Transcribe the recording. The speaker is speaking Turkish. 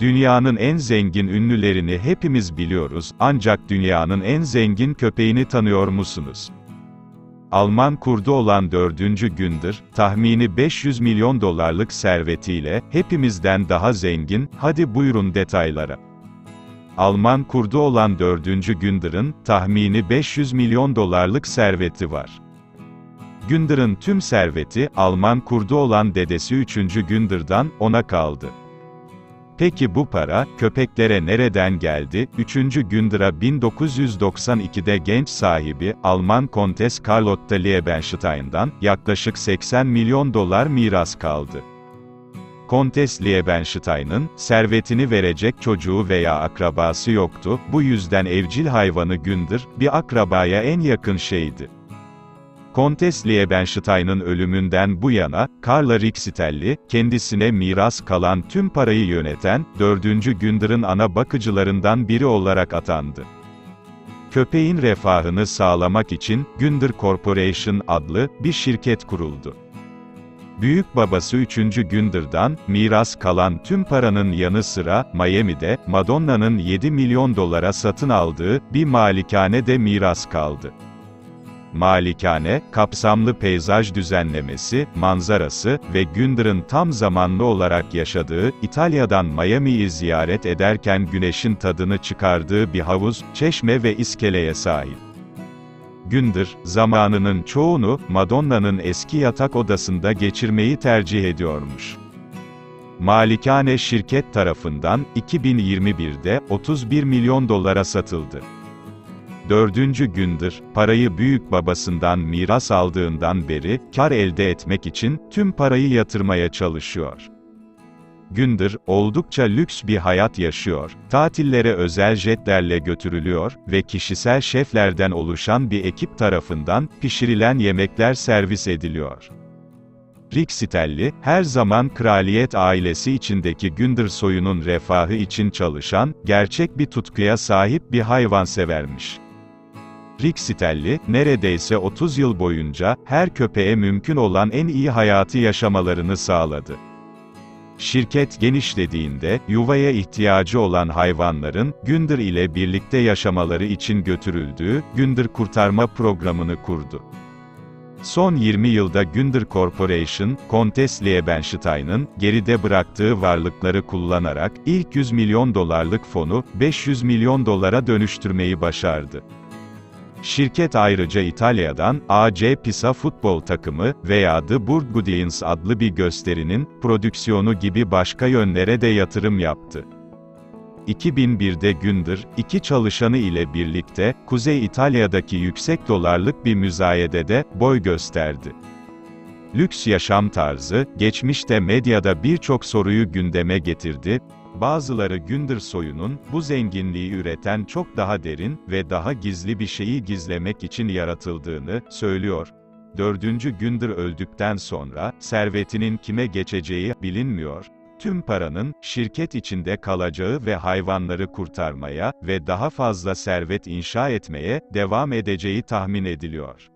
Dünyanın en zengin ünlülerini hepimiz biliyoruz, ancak dünyanın en zengin köpeğini tanıyor musunuz? Alman kurdu olan dördüncü gündür, tahmini 500 milyon dolarlık servetiyle, hepimizden daha zengin, hadi buyurun detaylara. Alman kurdu olan dördüncü Günder'ın, tahmini 500 milyon dolarlık serveti var. Günder'ın tüm serveti, Alman kurdu olan dedesi 3. Günder'dan, ona kaldı. Peki bu para, köpeklere nereden geldi? 3. Günder'a 1992'de genç sahibi, Alman Kontes Carlotta Liebenstein'dan, yaklaşık 80 milyon dolar miras kaldı. Kontes Liebenstein'ın, servetini verecek çocuğu veya akrabası yoktu, bu yüzden evcil hayvanı Günder, bir akrabaya en yakın şeydi. Kontes Liebenstein'ın ölümünden bu yana, Carla Rixitelli, kendisine miras kalan tüm parayı yöneten, 4. Günder'ın ana bakıcılarından biri olarak atandı. Köpeğin refahını sağlamak için, Günder Corporation adlı, bir şirket kuruldu. Büyük babası 3. Günder'dan, miras kalan tüm paranın yanı sıra, Miami'de, Madonna'nın 7 milyon dolara satın aldığı, bir malikane de miras kaldı. Malikane, kapsamlı peyzaj düzenlemesi, manzarası ve Günder'ın tam zamanlı olarak yaşadığı, İtalya'dan Miami'yi ziyaret ederken güneşin tadını çıkardığı bir havuz, çeşme ve iskeleye sahip. Gündür, zamanının çoğunu, Madonna'nın eski yatak odasında geçirmeyi tercih ediyormuş. Malikane şirket tarafından, 2021'de, 31 milyon dolara satıldı. Dördüncü gündür, parayı büyük babasından miras aldığından beri, kar elde etmek için, tüm parayı yatırmaya çalışıyor. Gündür, oldukça lüks bir hayat yaşıyor, tatillere özel jetlerle götürülüyor ve kişisel şeflerden oluşan bir ekip tarafından, pişirilen yemekler servis ediliyor. Rixitelli, her zaman kraliyet ailesi içindeki Gündür soyunun refahı için çalışan, gerçek bir tutkuya sahip bir hayvansevermiş. Rixitelli, neredeyse 30 yıl boyunca, her köpeğe mümkün olan en iyi hayatı yaşamalarını sağladı. Şirket genişlediğinde, yuvaya ihtiyacı olan hayvanların, Gündür ile birlikte yaşamaları için götürüldüğü, Gündür Kurtarma Programını kurdu. Son 20 yılda Gündür Corporation, Kontes Liebenstein'ın, geride bıraktığı varlıkları kullanarak, ilk 100 milyon dolarlık fonu, 500 milyon dolara dönüştürmeyi başardı. Şirket ayrıca İtalya'dan, AC Pisa futbol takımı veya The Burgundians adlı bir gösterinin, prodüksiyonu gibi başka yönlere de yatırım yaptı. 2001'de Gündür, iki çalışanı ile birlikte, Kuzey İtalya'daki yüksek dolarlık bir müzayedede, boy gösterdi. Lüks yaşam tarzı, geçmişte medyada birçok soruyu gündeme getirdi, Bazıları Gündür soyunun, bu zenginliği üreten çok daha derin ve daha gizli bir şeyi gizlemek için yaratıldığını söylüyor. Dördüncü Gündür öldükten sonra, servetinin kime geçeceği bilinmiyor. Tüm paranın, şirket içinde kalacağı ve hayvanları kurtarmaya ve daha fazla servet inşa etmeye devam edeceği tahmin ediliyor.